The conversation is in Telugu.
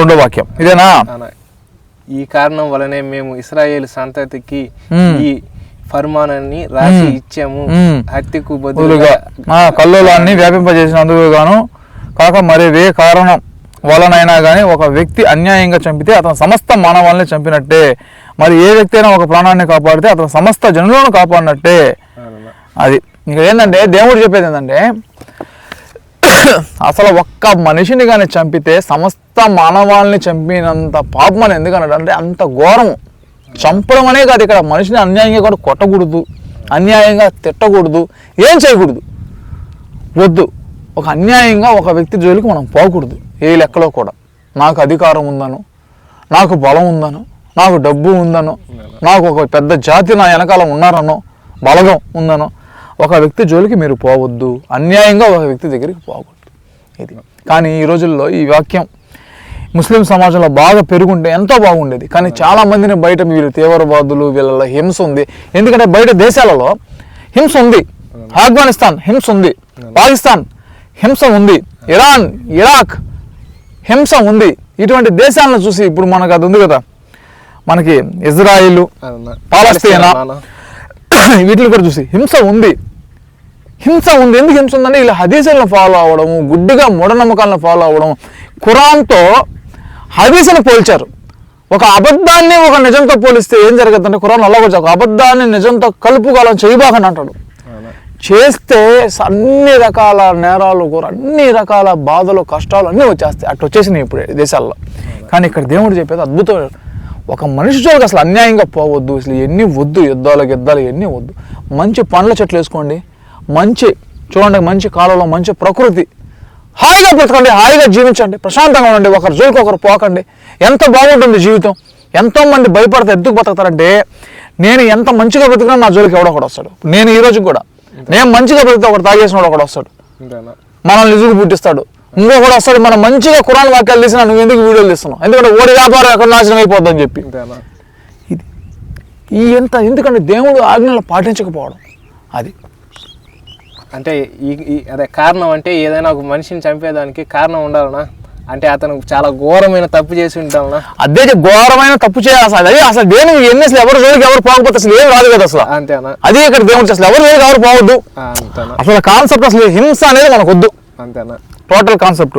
రెండో వాక్యం ఇదేనా ఈ కారణం వలనే మేము ఇస్రాయేల్ సంతతికి. ఈ ఫర్మానాన్ని రాసి. ఇచ్చాము. హత్యకు బదులుగా ఆ కల్లోలాన్ని వ్యాపింపజేసినందుకు గాను కాక మరి వే కారణం వలనైనా కానీ ఒక వ్యక్తి అన్యాయంగా చంపితే అతను సమస్త మానవాళ్ళని చంపినట్టే మరి ఏ వ్యక్తి అయినా ఒక ప్రాణాన్ని కాపాడితే అతను సమస్త జనులను కాపాడినట్టే. అది ఇక ఏంటంటే దేవుడు చెప్పేది ఏంటంటే అసలు ఒక్క మనిషిని కానీ చంపితే సమస్త మానవాళ్ళని చంపినంత పాపం అని ఎందుకన్నాడు అంటే అంత ఘోరం చంపడం అనే కాదు ఇక్కడ మనిషిని అన్యాయంగా కూడా కొట్టకూడదు అన్యాయంగా తిట్టకూడదు ఏం చేయకూడదు. వద్దు. ఒక అన్యాయంగా ఒక వ్యక్తి జోలికి మనం పోకూడదు ఏ లెక్కలో కూడా. నాకు అధికారం ఉందను నాకు బలం ఉందను నాకు డబ్బు ఉందనో నాకు ఒక పెద్ద జాతి నా వెనకాల ఉన్నారనో బలగం ఉందనో ఒక వ్యక్తి జోలికి మీరు పోవద్దు. అన్యాయంగా ఒక వ్యక్తి దగ్గరికి పోకూడదు. ఇది. కానీ ఈ రోజుల్లో ఈ వాక్యం ముస్లిం సమాజంలో బాగా పెరుగుంటే ఎంతో బాగుండేది. కానీ చాలా మందిని బయట వీళ్ళు తీవ్రవాదులు వీళ్ళలో హింస ఉంది. ఎందుకంటే బయట దేశాలలో హింస ఉంది. ఆఫ్ఘనిస్తాన్ హింస ఉంది. పాకిస్తాన్ హింస ఉంది. ఇరాన్ ఇరాక్ హింస ఉంది. ఇటువంటి దేశాలను చూసి ఇప్పుడు మనకు అది ఉంది కదా. మనకి ఇజ్రాయిల్. పాలస్తీనా. వీటిని కూడా చూసి హింస ఉంది. హింస ఉంది. ఎందుకు హింస ఉందంటే ఇలా హదీసులను ఫాలో అవ్వడము గుడ్డిగా మూఢనమ్మకాలను ఫాలో అవ్వడం. ఖురాన్తో హదీసును పోల్చారు. ఒక అబద్ధాన్ని ఒక నిజంతో పోలిస్తే ఏం జరుగుతుందంటే ఖురాన్ అలా ఒక అబద్ధాన్ని నిజంతో కలుపుకోవాలని చేయబాకని అంటాడు. చేస్తే అన్ని రకాల నేరాలు కూడా అన్ని రకాల బాధలు కష్టాలు అన్నీ వచ్చేస్తాయి. అట్లా వచ్చేసినాయి ఇప్పుడు దేశాల్లో. కానీ ఇక్కడ దేవుడు చెప్పేది అద్భుతం. ఒక మనిషి జోలికి అసలు అన్యాయంగా పోవద్దు. అసలు ఎన్ని వద్దు యుద్ధాలకు యుద్ధాలు ఎన్ని వద్దు. మంచి పండ్ల చెట్లు వేసుకోండి. మంచి చూడండి మంచి కాలంలో మంచి ప్రకృతి. హాయిగా బ్రతకండి హాయిగా జీవించండి ప్రశాంతంగా ఉండండి ఒకరి జోలికి ఒకరు పోకండి. ఎంత బాగుంటుంది జీవితం? ఎంతో మంది భయపడితే ఎందుకు బతుకుతారంటే నేను ఎంత మంచిగా బ్రతికినా నా జోలికి ఎవడో ఒకడు వస్తాడు. నేను ఈ రోజు కూడా. నేను మంచిగా బ్రతికితే ఒకటి తాగేసిన వాడు ఒకడు వస్తాడు? మనల్ని నిజుకు పుట్టిస్తాడు. ఇంకొకడు వస్తాడు మనం మంచిగా ఖురాన్ వాక్యాలు తీసినా నువ్వు ఎందుకు వీడియోలు తీస్తున్నావు? ఎందుకంటే ఓడి వ్యాపారం ఎక్కడ నాశనం అయిపోద్దని చెప్పి? ఇది ఈ ఎంత ఎందుకంటే దేవుడు ఆజ్ఞలు పాటించకపోవడం. అది అంటే ఈ అదే కారణం అంటే ఏదైనా ఒక మనిషిని చంపేదానికి కారణం ఉండాలనా? అంటే అతను చాలా ఘోరమైన తప్పు చేసి ఉంటాలనా అదే ఘోరమైన తప్పు చేయాలి అసలు. అదే అసలు దేనికి ఎన్ని అసలు ఎవరు జోలికి ఎవరు పోకపోతే అసలు ఏం రాదు కదా అసలు. అంతేనా? అదే ఇక్కడ దేవుడు అసలు ఎవరు జోలికి ఎవరు పోవద్దు. అసలు కాన్సెప్ట్ అసలు హింస అనేది మనకు వద్దు అంతేనా? Total concept